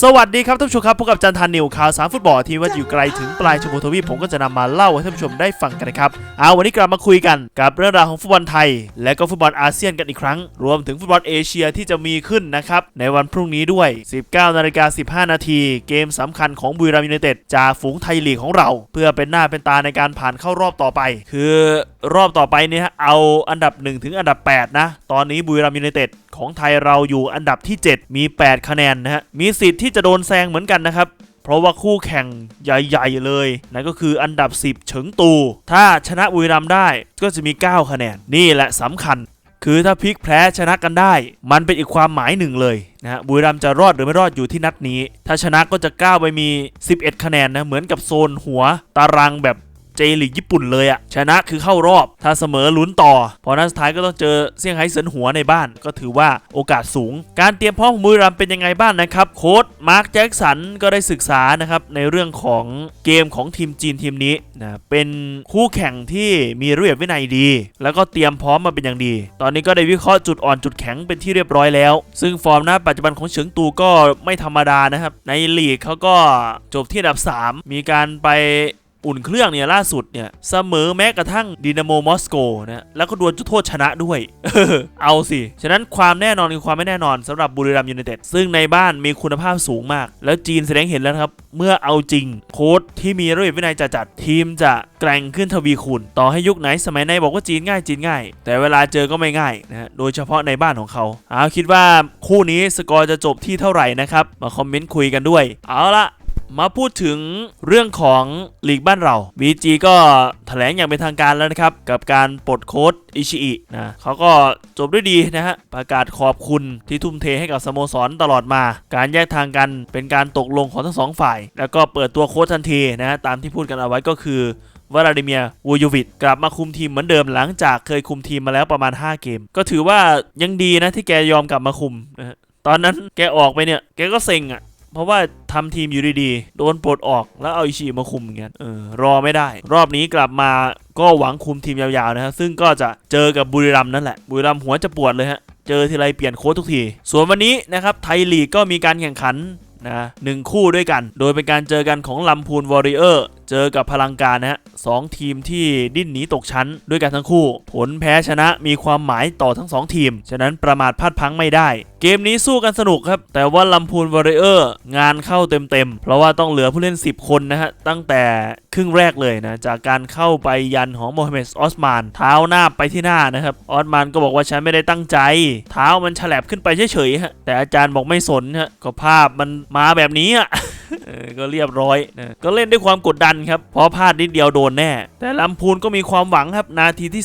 สวัสดีครับท่านผู้ชมครับพบกับจันทานนิวข่าวสารฟุตบอลที่ว่าอยู่ไกลถึงปลายชมพูทวีปผมก็จะนำมาเล่าให้ท่านผู้ชมได้ฟังกันนะครับเอาวันนี้กลับมาคุยกันกับเรื่องราวของฟุตบอลไทย และก็ฟุตบอลอาเซียนกันอีกครั้ง รวมถึงฟุตบอลเอเชียที่จะมีขึ้นนะครับในวันพรุ่งนี้ด้วย 19นาฬิกา15 นาที เกมสำคัญของบุรีรัมย์ยูไนเต็ดจากฝูงไทยลีกของเรา เพื่อเป็นหน้าเป็นตาในการผ่านเข้ารอบต่อไป คือรอบต่อไปเนี่ยเอาอันดับ 1 ถึงอันดับ 8 นะ ตอนนี้บุรีรัมย์ยูไนเต็ดของไทยเราอยู่อันดับที่ 7 มี 8 คะแนนนะฮะ มีสิทธิ์ที่จะโดนแซงเหมือนกันนะครับ เพราะว่าคู่แข่งใหญ่ๆเลยนั่นก็คืออันดับ 10 เฉิงตู ถ้าชนะบุรีรัมย์ได้ก็จะมี 9 คะแนน นี่แหละสำคัญคือถ้าพลิกแพ้ชนะกันได้ มันเป็นอีกความหมายหนึ่งเลยนะฮะบุรีรัมจะรอดหรือไม่รอดอยู่ที่นัดนี้ ถ้าชนะก็จะก้าวไปมี 11 คะแนนนะเหมือนกับโซนหัวตารางแบบ เจลีกญี่ปุ่นเลยอะชนะคือเข้ารอบ ถ้าเสมอลุ้นต่อ พอนัดสุดท้ายก็ต้องเจอเซี่ยงไฮ้เซินหัวในบ้าน ก็ถือว่าโอกาสสูง การเตรียมพร้อมของบุรีรัมย์เป็นยังไงบ้างนะครับ โค้ดมาร์คแจ็คสันก็ได้ศึกษานะครับในเรื่องของเกมของทีมจีนทีมนี้นะเป็นคู่แข่งที่มีระเบียบวินัยดี แล้วก็เตรียมพร้อมมาเป็นอย่างดี ตอนนี้ก็ได้วิเคราะห์จุดอ่อนจุดแข็งเป็นที่เรียบร้อยแล้ว ซึ่งฟอร์มณปัจจุบันของเฉิงตูก็ไม่ธรรมดานะครับในลีกเขาก็จบที่อันดับ 3 มีการไป อุ่นเครื่องเนี่ยล่าสุดเนี่ยเสมอแม้กระทั่งดินาโมมอสโกนะแล้วก็ดวลจุดโทษชนะด้วย เอาสิ ฉะนั้นความแน่นอนคือความไม่แน่นอนสำหรับบุรีรัมยูไนเต็ดซึ่งในบ้านมีคุณภาพสูงมาก แล้วจีนแสดงเห็นแล้วครับ เมื่อเอาจริงโค้ดที่มีระเบียบวินัยจัดจัดทีมจะแกร่งขึ้นทวีคูณต่อให้ยุคไหนสมัยไหนบอกว่าจีนง่ายจีนง่าย แต่เวลาเจอก็ไม่ง่ายนะฮะโดยเฉพาะในบ้านของเขาเอาคิดว่าคู่นี้สกอร์จะจบที่เท่าไหร่นะครับมาคอมเมนต์คุยกันด้วย เอาละ มาพูดถึงเรื่องของลีกบ้านเรา BG ก็แถลงอย่างเป็นทางการแล้วนะครับ กับการปลดโค้ดอิชิอินะเขาก็จบด้วยดีนะฮะ ประกาศขอบคุณที่ทุ่มเทให้กับสโมสรตลอดมา การแยกทางกันเป็นการตกลงของทั้งสองฝ่าย แล้วก็เปิดตัวโค้ชทันทีนะ ตามที่พูดกันเอาไว้ก็คือวลาดิเมียวูยูวิดกลับมาคุมทีมเหมือนเดิมหลังจากเคยคุมทีมมาแล้วประมาณ 5 เกม ก็ถือว่ายังดีนะที่แกยอมกลับมาคุมนะฮะตอนนั้นแกออกไปเนี่ย แกก็เซ็งอะ่ะ เพราะว่าทำทีมอยู่ดีๆ โดนปลดออกแล้วเอาอิชิมาคุมเงี้ยเออรอไม่ได้ รอบนี้กลับมาก็หวังคุมทีมยาวๆนะฮะซึ่งก็จะเจอกับบุรีรัมย์นั่นแหละ บุรีรัมย์หัวจะปวดเลยฮะเจอทีไรเปลี่ยนโค้ชทุกที ส่วนวันนี้นะครับไทยลีกก็มีการแข่งขัน นะหนึ่งคู่ด้วยกัน โดยเป็นการเจอกันของลำพูนวอริเออร์เจอกับพลังการนะฮะสองทีมที่ดิ้นหนีตกชั้นด้วยกันทั้งคู่ ผลแพ้ชนะมีความหมายต่อทั้งสองทีม ฉะนั้นประมาทพลาดพังไม่ได้ เกมนี้สู้กันสนุกครับ แต่ว่าลำพูนวอริเออร์งานเข้าเต็มๆ เพราะว่าต้องเหลือผู้เล่น 10 คนนะฮะ ตั้งแต่ ครึ่งแรกเลยนะ จากการเข้าไปยันของโมฮัมเหม็ดออสมาน เท้าหน้าไปที่หน้านะครับ ออสมานก็บอกว่าฉันไม่ได้ตั้งใจ เท้ามันฉลับขึ้นไปเฉยๆฮะแต่อาจารย์บอกไม่สนฮะก็ภาพมันมาแบบนี้อะ ก็เรียบร้อยนะก็เล่นด้วยความกดดันครับเพราะพลาดนิดเดียวโดนแน่ แต่ลำพูนก็มีความหวังครับนาทีที่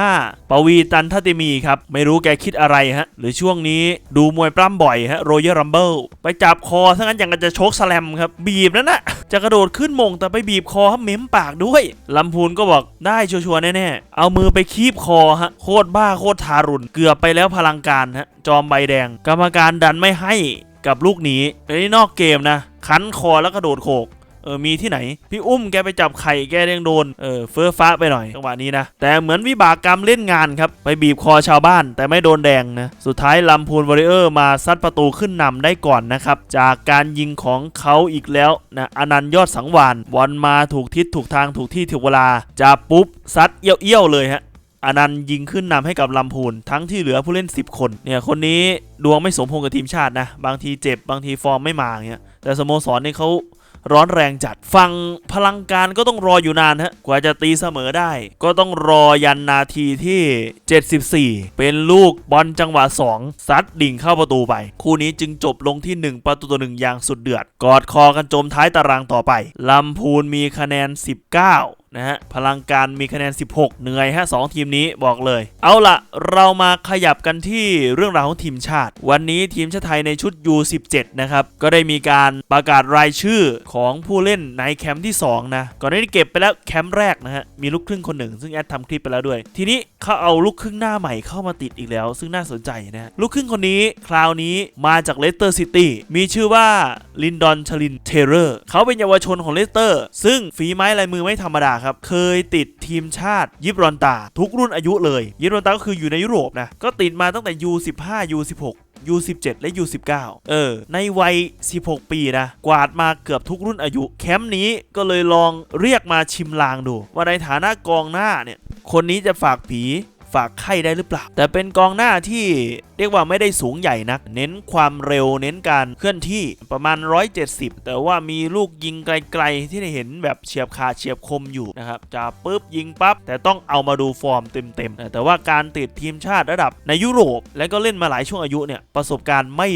35 ปวีตันทัติมีครับ ไม่รู้แกคิดอะไรฮะ หรือช่วงนี้ดูมวยปล้ำบ่อยฮะโรย a l รัมเบิลไปจับคอทั้งนั้นอย่างกับจะโชกสแลมครับ บีบนั่นนะจะกระโดดขึ้นมงแต่ไปบีบคอครับเม้มปากด้วยลำพูนก็บอกได้ชัวร์แน่ๆเอามือไปคีบคอฮะโคตรบ้าโคตรทารุณเกือบไปแล้วพลังการฮะจอมใบแดง กรรมการดันไม่ให้กับลูกหนี้ไอ้นอกเกมนะ คันคอแล้วกระโดดโขกเออมีที่ไหน พี่อุ้มแกไปจับไข่แกยังโดน เออเฟ้อฟ้าไปหน่อยจังหวะนี้นะ แต่เหมือนวิบากกรรมเล่นงานครับ ไปบีบคอชาวบ้าน แต่ไม่โดนแดงนะ สุดท้ายลำพูนวอริเออร์มาซัดประตูขึ้นนำได้ก่อนนะครับ จากการยิงของเขาอีกแล้วนะอนันต์ยอดสังวานบอลมาถูกทิศถูกทางถูกที่ถูกเวลาจับปุ๊บซัดเอี้ยวๆเลยฮะอนันต์ยิงขึ้นนำให้กับลำพูนทั้งที่เหลือผู้เล่น 10 คนเนี่ยคนนี้ดวงไม่สมพงกับทีมชาตินะ บางทีเจ็บบางทีฟอร์มไม่มาเงี้ย แต่สโมสรนี่เขาร้อนแรงจัดฟังพลังการก็ต้องรออยู่นานฮะกว่าจะตีเสมอได้ ก็ต้องรอยันนาทีที่ 74 เป็นลูกบอลจังหวะ 2 ซัดดิ่งเข้าประตูไป คู่นี้จึงจบลงที่ 1 ประตูต่อหนึ่งอย่างสุดเดือด กอดคอกันจมท้ายตารางต่อไปลำพูนมีคะแนน 19 นะฮะพลังการมีคะแนน 16 เหนื่อยฮะสองทีมนี้บอกเลย เอาละเรามาขยับกันที่เรื่องราวของทีมชาติ วันนี้ทีมชาติไทยในชุด U17 นะครับ ก็ได้มีการประกาศรายชื่อของผู้เล่นในแคมป์ที่ 2 นะ ก่อนหน้านี้เก็บไปแล้วแคมป์แรกนะฮะ มีลูกครึ่งคนหนึ่ง ซึ่งแอดทำคลิปไปแล้วด้วย ทีนี้เขาเอาลูกครึ่งหน้าใหม่เข้ามาติดอีกแล้ว ซึ่งน่าสนใจนะฮะลูกครึ่งคนนี้คราวนี้มาจากเลสเตอร์ซิตี้มีชื่อว่าลินดอนชลินเทเลอร์เขาเป็นเยาวชนของเลสเตอร์ซึ่งฝีไม้ลายมือไม่ธรรมดาครับ เคยติดทีมชาติยิบรอนตา ทุกรุ่นอายุเลย ยิบรอนตาก็คืออยู่ในยุโรปนะ ก็ติดมาตั้งแต่ U15 U16 U17 และ U19 เออ ในวัย 16 ปีนะ กวาดมาเกือบทุกรุ่นอายุ แคมป์นี้ก็เลยลองเรียกมาชิมลางดู ว่าในฐานะกองหน้าเนี่ย คนนี้จะฝากผี ฝากไข้ได้หรือเปล่า แต่เป็นกองหน้าที่เรียกว่าไม่ได้สูงใหญ่นัก เน้นความเร็วเน้นการเคลื่อนที่ประมาณ 170 แต่ว่ามีลูกยิงไกลๆ ที่ได้เห็นแบบเฉียบขาดเฉียบคมอยู่นะครับจะปุ๊บยิงปั๊บแต่ต้องเอามาดูฟอร์มเต็มๆแต่ว่าการติดทีมชาติระดับในยุโรป และก็เล่นมาหลายช่วงอายุเนี่ยประสบการณ์ไม่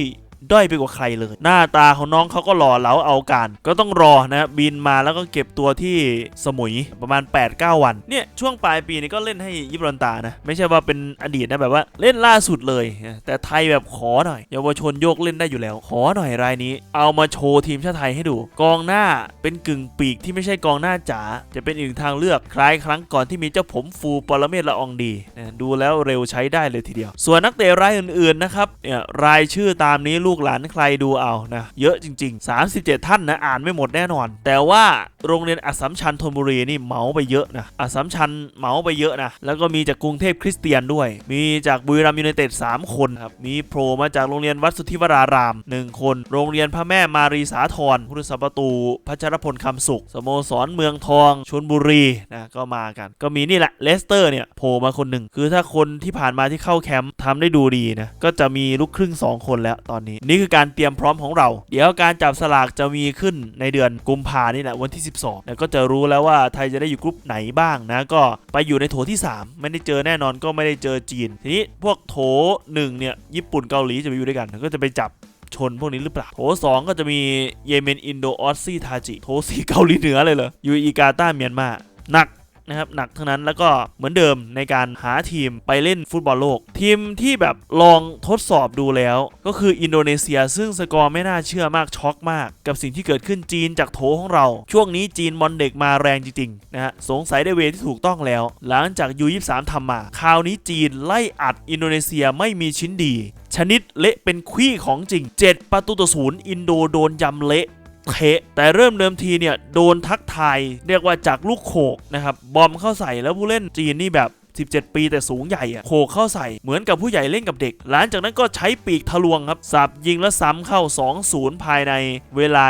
ด้อยไปกว่าใครเลย หน้าตาของน้องเขาก็หล่อเหลาเอาการ ก็ต้องรอนะบินมาแล้วก็เก็บตัวที่สมุยประมาณ 8-9 วัน เนี่ย ช่วงปลายปีนี้ก็เล่นให้ยิบรันตานะ ไม่ใช่ว่าเป็นอดีตนะแบบว่าเล่นล่าสุดเลย แต่ไทยแบบขอหน่อย เยาวชนโยกเล่นได้อยู่แล้ว ขอหน่อยรายนี้ เอามาโชว์ทีมชาติไทยให้ดู กองหน้าเป็นกึ่งปีกที่ไม่ใช่กองหน้าจ๋าจะเป็นอีกทางเลือกคล้ายครั้งก่อนที่มีเจ้าผมฟูปรเมศละอองดีดูแล้วเร็วใช้ได้เลยทีเดียว ส่วนนักเตะรายอื่นๆนะครับเนี่ยรายชื่อตามนี้ลููกหลานใครดูเอานะเยอะจริง ๆ 37 ท่านนะอ่านไม่หมดแน่นอน แต่ว่าโรงเรียนอัสสัมชัญธนบุรีนี่เหมาไปเยอะนะอัสสัมชัญเหมาไปเยอะนะแล้วก็มีจากกรุงเทพคริสเตียนด้วย มีจากบุรีรัมย์ยูไนเต็ด3คนครับมีโผล่มาจากโรงเรียนวัดสุทธิวราราม 1 คน โรงเรียนพระแม่มารีสาธรผู้รัประตูพัชรพลคำสุขสโมสรเมืองทองชลบุรีนะก็มากัน ก็มีนี่แหละเลสเตอร์เนี่ยโผล่มาคนหนึ่งคือถ้าคนที่ผ่านมาที่เข้าแคมป์ทำได้ดูดีนะก็จะมีลูกครึ่ง 2 คนแล้วตอนนี้นี่คือการเตรียมพร้อมของเรา เดี๋ยวการจับสลากจะมีขึ้นในเดือนกุมภานี่แหละวันที่ 12แล้วก็จะรู้แล้วว่าไทยจะได้อยู่กรุ๊ปไหนบ้างนะก็ไปอยู่ในโถที่ 3 ไม่ได้เจอแน่นอนก็ไม่ได้เจอจีน ทีนี้พวกโถ1เนี่ยญี่ปุ่นเกาหลีจะไปอยู่ด้วยกันก็จะไปจับชนพวกนี้หรือเปล่า โถสองก็จะมีเยเมนอินโดออสซีทาจิ โถสี่เกาหลีเหนือเลยเหรอยูอีกาตาเมียนมาหนัก นะครับหนักทั้งนั้นแล้วก็เหมือนเดิมในการหาทีมไปเล่นฟุตบอลโลก ทีมที่แบบลองทดสอบดูแล้ว ก็คืออินโดนีเซีย ซึ่งสกอร์ไม่น่าเชื่อมากช็อกมาก กับสิ่งที่เกิดขึ้นจีนจากโถของเรา ช่วงนี้จีนบอลเด็กมาแรงจริงๆนะฮะสงสัยได้เวที่ถูกต้องแล้ว หลังจากยู23ทำมา คราวนี้จีนไล่อัดอินโดนีเซียไม่มีชิ้นดี ชนิดเละเป็นขี้ของจริง 7 ประตูต่อศูนย์อินโดโดนยำเละ เทะแต่เริ่มเดิมทีเนี่ยโดนทักทายเรียกว่าจากลูกโขกนะครับบอมเข้าใส่แล้วผู้เล่นจีนนี่แบบ17 ปีแต่สูงใหญ่อะโขกเข้าใส่เหมือนกับผู้ใหญ่เล่นกับเด็ก หลังจากนั้นก็ใช้ปีกทะลวงครับ สับยิงและซ้ำเข้า 2-0 ภายในเวลา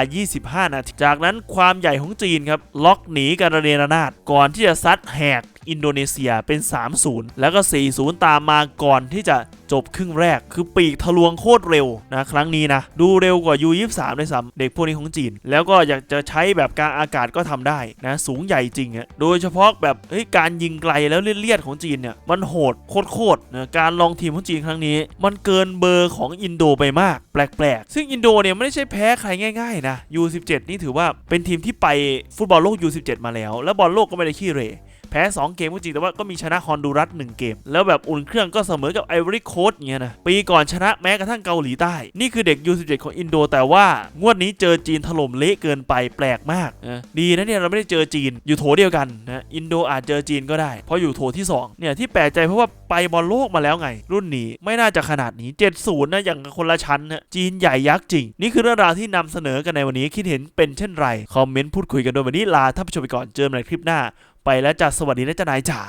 25 นาที จากนั้นความใหญ่ของจีนครับ ล็อกหนีกันระเนรนาดก่อนที่จะซัดแหก อินโดนีเซียเป็น 3-0 แล้วก็ 4-0 ตามมาก่อนที่จะจบครึ่งแรกคือปีกทะลวงโคตรเร็วนะครั้งนี้นะ ดูเร็วกว่า U23 ด้วยซ้ำเด็กพวกนี้ของจีน แล้วก็อยากจะใช้แบบกลางอากาศก็ทำได้นะ สูงใหญ่จริงอะโดยเฉพาะแบบเฮ้ยการยิงไกลแล้วเลียดๆของจีนเนี่ย มันโหดโคตรๆนะการลองทีมของจีนครั้งนี้ มันเกินเบอร์ของอินโดไปมาก แปลกๆ ซึ่งอินโดเนี่ยไม่ได้ใช่แพ้ใครง่ายๆนะ U17 นี่ถือว่าเป็นทีมที่ไปฟุตบอลโลก U17 มาแล้ว และบอลโลกก็ไม่ได้ขี้เหร่ แพ้ 2 เกมก็จริง แต่ว่าก็มีชนะฮอนดูรัส1เกม แล้วแบบอุ่นเครื่องก็เสมอกับไอวอรี่โคสเงี้ยนะปีก่อนชนะแม้กระทั่งเกาหลีใต้ นี่คือเด็ก U17 ของอินโด แต่ว่างวดนี้เจอจีนถล่มเละเกินไปแปลกมากนะดีนะเนี่ยเราไม่ได้เจอจีนอยู่โถเดียวกันนะอินโดอาจเจอจีนก็ได้ เพราะอยู่โถที่ 2 เนี่ยที่แปลกใจเพราะว่าไปบอลโลกมาแล้วไง รุ่นนี้ไม่น่าจะขนาดนี้ 70นะอย่างคนละชั้นนะจีนใหญ่ยักษ์จริง นี่คือเรื่องราวที่นำเสนอกันในวันนี้คิดเห็นเป็นเช่นไรคอมเมนต์พูดคุยกันโดยวันนี้ลาท่านผู้ชมไปก่อนเจอกันในคลิปหน้า ไปแล้วจ้ะสวัสดีนะจ๊ะนายจ๋า